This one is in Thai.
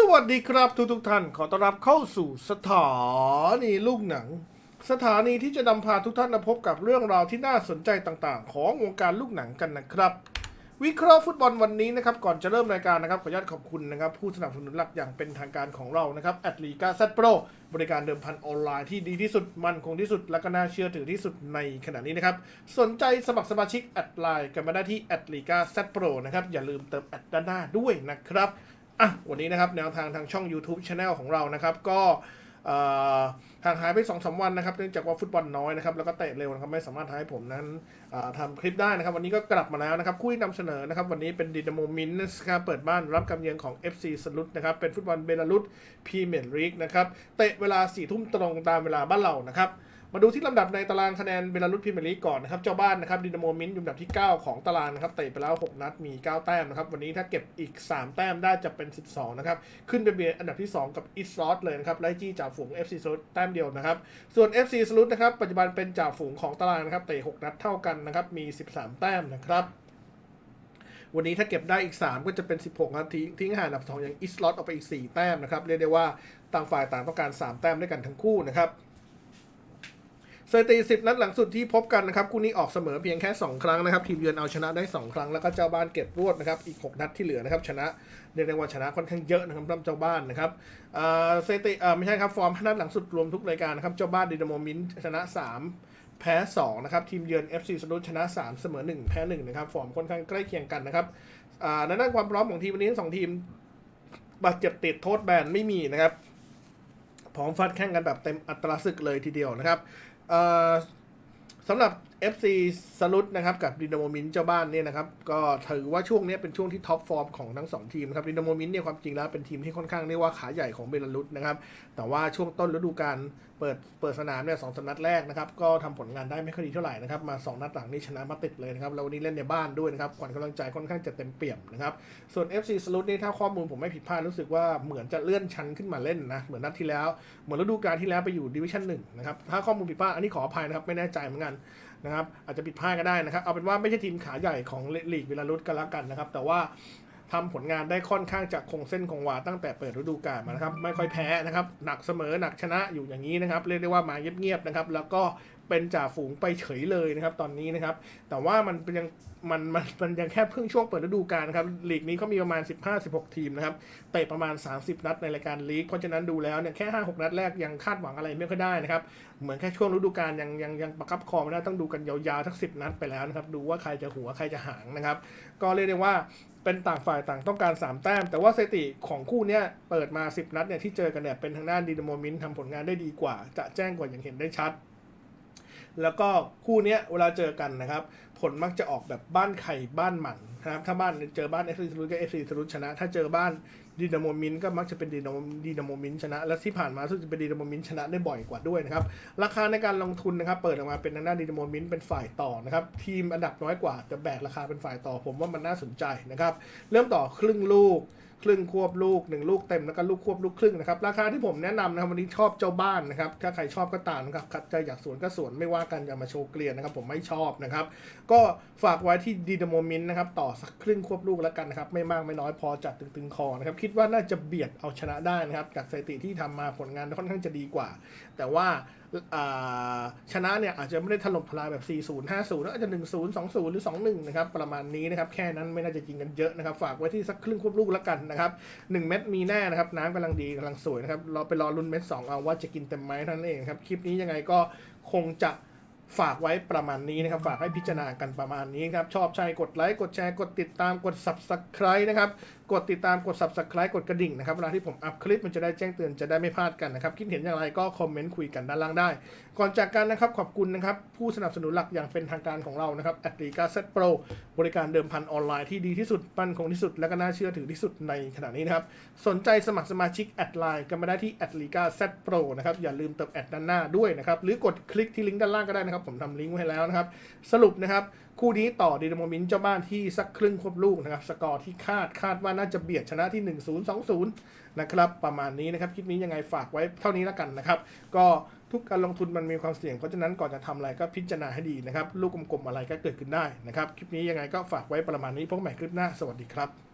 สวัสดีครับทุกทุกท่านขอต้อนรับเข้าสู่สถานีลูกหนัง สถานีที่จะนำพาทุกท่านมาพบกับเรื่องราวที่น่าสนใจต่างๆ ของวงการลูกหนังกันนะครับ วิเคราะห์ฟุตบอลวันนี้นะครับก่อนจะเริ่มรายการนะครับขออนุญาตขอบคุณนะครับผู้สนับสนุนหลักอย่างเป็นทางการของเรานะครับแอดลีกาเซตโปรบริการเดิมพันออนไลน์ที่ดีที่สุดมั่นคงที่สุดและก็น่าเชื่อถือที่สุดในขณะนี้นะครับสนใจสมัครสมาชิกแอดไลน์กันมาได้ที่แอดลีกาเซตโปรนะครับอย่าลืมเติมแอดด้านหน้าด้วยนะครับ อะวันนี้นะครับแนวทางทางช่อง YouTube Channel ของเรานะครับ ก็ห่างหายไป2อสวันนะครับเนื่องจากว่าฟุตบอลน้อยนะครับแล้วก็เตะเร็วนะครับไม่สามารถทำให้ผมนั้นเอ่อทำคลิปได้นะครับ วันนี้ก็กลับมาแล้วนะครับคู่ที่นำเสนอนะครับ วันนี้เป็นดินาโมมินส์ครับเปิดบ้านรับกำเยือนของ FC สลุดนะครับ เป็นฟุตบอลเบลารุสพรีเมียร์ลีกนะครับ เตะเวลา4ี่ทุ่มตรงตามเวลาบ้านเรานะครับ มาดูที่ลำดับในตารางคะแนนเบลารุสพรีเมียร์ลีกก่อนนะครับ เจ้าบ้านนะครับดินาโมมินอยู่ลำดับที่ 9 ของตารางนะครับเตะไปแล้ว 6 นัดมี 9 แต้มนะครับ วันนี้ถ้าเก็บอีก 3 แต้มได้จะเป็น 12 นะครับ ขึ้นไปเบียดอันดับที่ 2 กับอิสรอสเลยนะครับไล่จี้จ่าฝูง FC สลุดแต้มเดียวนะครับ ส่วน FC สลุดนะครับปัจจุบันเป็นจ่าฝูงของตารางนะครับเตะ 6 นัดเท่ากันนะครับมี 13 แต้มนะครับวันนี้ถ้าเก็บได้อีก 3 ก็จะเป็น 16ครับทิ้งทิ้งห่างอันดับ2อย่างอิสลอตออกไปอีก 4 แต้มนะครับเรียกได้ว่าต่างฝ่ายต่างต้องการ 3 แต้มด้วยกันทั้งคู่นะครับ สถิติ10 นัดหลังสุดที่พบกันนะครับคู่นี้ออกเสมอเพียงแค่ 2 ครั้งนะครับ ทีมเยือนเอาชนะได้ 2 ครั้งแล้วก็เจ้าบ้านเก็บรวดนะครับอีก 6 นัดที่เหลือนะครับชนะเรียกได้ว่าชนะค่อนข้างเยอะนะครับสำหรับเจ้าบ้านนะครับเสถิติไม่ใช่ครับฟอร์มนัดหลังสุดรวมทุกรายการนะครับเจ้าบ้านดินาโมมินชนะ 3 แพ้ 2 นะครับ ทีมเยือน FC สรุปชนะ 3 เสมอ 1 แพ้ 1 นะครับ ฟอร์มค่อนข้างใกล้เคียงกันนะครับในด้านความพร้อมของทีมวันนี้ทั้งสองทีมบาดเจ็บติดโทษแบนไม่มีนะครับพร้อมฟัดแข่งกันแบบเต็มอัตราศึกเลยทีเดียวนะครับ สำหรับ FC สลุดนะครับกับดินาโมมินเจ้าบ้านเนี่ยนะครับก็ถือว่าช่วงนี้เป็นช่วงที่ท็อปฟอร์มของทั้งสองทีมนะครับดินาโมมินเนี่ยความจริงแล้วเป็นทีมที่ค่อนข้างเรียกว่าขาใหญ่ของเบลารุสนะครับแต่ว่าช่วงต้นฤดูกาลเปิดเปิดสนามเนี่ยสองสนัดแรกนะครับก็ทำผลงานได้ไม่ค่อยดีเท่าไหร่นะครับมาสองนัดหลังนี่ชนะมาติดเลยนะครับแล้ววันนี้เล่นในบ้านด้วยนะครับขวัญกำลังใจค่อนข้างจะเต็มเปี่ยมนะครับส่วน FC สลุดนี่ถ้าข้อมูลผมไม่ผิดพลาดรู้สึกว่าเหมือนจะเลื่อนชั้นขึ้นมาเล่นนะเหมือนนัดที่แล้วเหมือนฤดูกาลที่แล้วไปอยู่ดิวิชั่นหนึ่งนะครับถ้าข้อมูลผิดพลาดอันนี้ขออภัยนะครับไม่แน่ใจเหมือนกันนะครับอาจจะผิดพลาดก็ได้นะครับ เอาเป็นว่าไม่ใช่ทีมขาใหญ่ของลีกเวลารุสกันแล้วกันนะครับ แต่ว่า ทำผลงานได้ค่อนข้างจะคงเส้นคงวาตั้งแต่เปิดฤดูกาลมานะครับ ไม่ค่อยแพ้นะครับ หนักเสมอหนักชนะอยู่อย่างนี้นะครับ เรียกได้ว่ามาเงียบๆนะครับ แล้วก็เป็นจ่าฝูงไปเฉยเลยนะครับ ตอนนี้นะครับ แต่ว่ามันยังมันมันมันยังแค่เพิ่งช่วงเปิดฤดูกาลครับลีกนี้เขามีประมาณ 15-16 ทีมนะครับเตะประมาณ 30 นัดในรายการลีกเพราะฉะนั้นดูแล้วเนี่ยแค่ 5-6 นัดแรกยังคาดหวังอะไรไม่ค่อยได้นะครับเหมือนแค่ช่วงฤดูกาลยังยังยังประคับคองไม่ได้ต้องดูกันยาวๆทั้งสินัดไปแล้วนะครับดูว่าใครจะหัวใครจะหางนะครับ ก็เรียกได้ว่า เป็นต่างฝ่ายต่างต้องการ 3 แต้ม แต่ว่าสถิติของคู่เนี้ยเปิดมา 10 นัดเนี่ยที่เจอกันเนี่ยเป็นทางด้านดีนโมมินทำผลงานได้ดีกว่า จะแจ้งกว่าอย่างเห็นได้ชัด แล้วก็คู่เนี้ยเวลาเจอกันนะครับ ผลมักจะออกแบบบ้านไข่บ้านหมันนะครับถ้าบ้านเจอบ้านเอฟซีสรุปก็เอฟซีสรุปชนะ ถ้าเจอบ้าน ดีนาโมมินก็มักจะเป็นดีนาโมดีนาโมมินชนะ และที่ผ่านมาซึ่งจะเป็นดีนาโมมินชนะได้บ่อยกว่าด้วยนะครับ ราคาในการลงทุนนะครับ เปิดออกมาเป็นทางด้านดีนาโมมินเป็นฝ่ายต่อนะครับ ทีมอันดับน้อยกว่าจะแบกราคาเป็นฝ่ายต่อผมว่ามันน่าสนใจนะครับ เริ่มต่อครึ่งลูก ครึ่งควบลูกหนึ่งลูกเต็มแล้วก็ลูกควบลูกครึ่งนะครับราคาที่ผมแนะนำนะครับวันนี้ชอบเจ้าบ้านนะครับถ้าใครชอบก็ตามนะครับขัดใจอยากสวนก็สวนไม่ว่ากันอย่ามาโชว์เกลียนนะครับผมไม่ชอบนะครับก็ฝากไว้ที่ดีดโมมินนะครับต่อสักครึ่งควบลูกแล้วกันนะครับไม่มากไม่น้อยพอจัดตึงๆคอนะครับคิดว่าน่าจะเบียดเอาชนะได้นะครับจากสถิติที่ทำมาผลงานค่อนข้างจะดีกว่า แต่ว่าชนะเนี่ยอาจจะไม่ได้ถล่มทลายแบบ 40 50แล้วอาจจะ 1 0 2 0 หรือ 2 1 นะครับ ประมาณนี้นะครับ แค่นั้นไม่น่าจะจริงกันเยอะนะครับ ฝากไว้ที่สักครึ่งควบลูกแล้วกันนะครับ 1 เม็ดมีแน่นะครับ น้ำกำลังดีกำลังสวยนะครับ เราไปรอลุ้นเม็ด 2 เอาว่าจะกินเต็มไหมเท่านั้นเองครับ คลิปนี้ยังไงก็คงจะฝากไว้ประมาณนี้นะครับ ฝากให้พิจารณากันประมาณนี้ครับ ชอบใช่กดไลค์ กดแชร์ กดติดตาม กด subscribe นะครับกดติดตามกด subscribe กดกระดิ่งนะครับเวลาที่ผมอัพคลิปมันจะได้แจ้งเตือนจะได้ไม่พลาดกันนะครับ คิดเห็นอย่างไรก็คอมเมนต์คุยกันด้านล่างได้ ก่อนจากกันนะครับขอบคุณนะครับผู้สนับสนุนหลักอย่างเป็นทางการของเรานะครับแอดลีกาเซตโปรบริการเดิมพันออนไลน์ที่ดีที่สุดมั่นคงที่สุด และก็น่าเชื่อถือที่สุดในขณะนี้นะครับสนใจสมัครสมาชิกแอดไลน์กันมาได้ที่แอดลีกาเซตโปรนะครับอย่าลืมเติมแอดด้านหน้าด้วยนะครับหรือกดคลิกที่ลิงก์ด้านล่างก็ได้นะครับผมทำลิงก์ไว้แล้วนะครับสรุปนะครับ คู่นี้ต่อดินาโมมินเจ้าบ้านที่สักครึ่งควบลูกนะครับ สกอร์ที่คาดคาดว่าน่าจะเบียดชนะที่ 1 0 2 0 นะครับ ประมาณนี้นะครับ คลิปนี้ยังไงฝากไว้เท่านี้แล้วกันนะครับ ก็ทุกการลงทุนมันมีความเสี่ยง เพราะฉะนั้นก่อนจะทำอะไรก็พิจารณาให้ดีนะครับ ลูกกลมๆอะไรก็เกิดขึ้นได้นะครับ คลิปนี้ยังไงก็ฝากไว้ประมาณนี้พบใหม่คลิปหน้า สวัสดีครับ